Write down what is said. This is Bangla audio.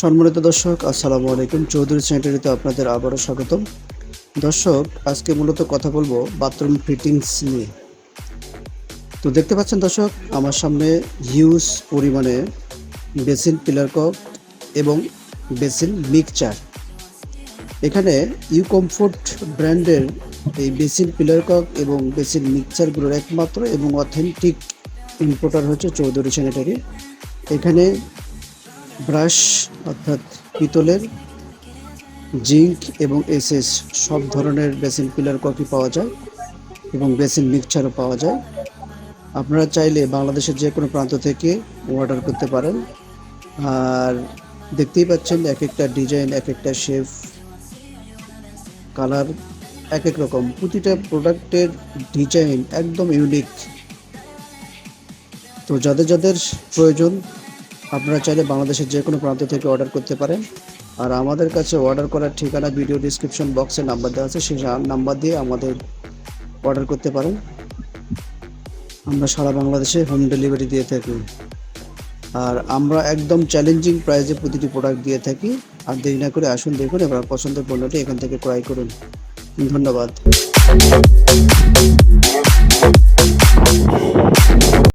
সম্মানিত দর্শক, আসসালামু আলাইকুম। চৌধুরী সেন্টারিতে আপনাদের আবারও স্বাগতম। দর্শক, আজকে মূলত কথা বলব বাথরুম ফিটিংস নিয়ে। তো দেখতে পাচ্ছেন দর্শক, আমার সামনে হিউজ পরিমাণে বেসিন পিলার কক এবং বেসিন মিক্সচার। এখানে ইউ কমফোর্ট ব্র্যান্ডের এই বেসিন পিলার কক এবং বেসিন মিক্সচারগুলোর একমাত্র এবং অথেন্টিক ইম্পোর্টার হচ্ছে চৌধুরী স্যানিটারি এখানে ব্রাশ, অর্থাৎ পিতলের জিঙ্ক এবং এসএস, সব ধরনের বেসিন পিলার কফি পাওয়া যায় এবং বেসিন মিক্সচারও পাওয়া যায়। আপনারা চাইলে বাংলাদেশের যে কোনো প্রান্ত থেকে অর্ডার করতে পারেন। আর দেখতেই পাচ্ছেন এক একটা ডিজাইন এক একটা শেফ কালার এক এক রকম। প্রতিটা প্রোডাক্টের ডিজাইন একদম ইউনিক। তো যাদের যাদের প্রয়োজন আপনারা চাইলে বাংলাদেশের যে কোনো প্রান্ত থেকে অর্ডার করতে পারেন। আর আমাদের কাছে অর্ডার করার ঠিকানা ভিডিও ডিসক্রিপশন বক্সে নাম্বার দেওয়া আছে, সেই নাম্বার দিয়ে আমাদের অর্ডার করতে পারেন। আমরা সারা বাংলাদেশে হোম ডেলিভারি দিয়ে থাকি। আর আমরা একদম চ্যালেঞ্জিং প্রাইসে প্রতিটি প্রোডাক্ট দিয়ে থাকি। আর দেরি না করে আসুন, দেখুন, এবার পছন্দের পণ্যটি এখান থেকে ক্রয় করুন। ধন্যবাদ।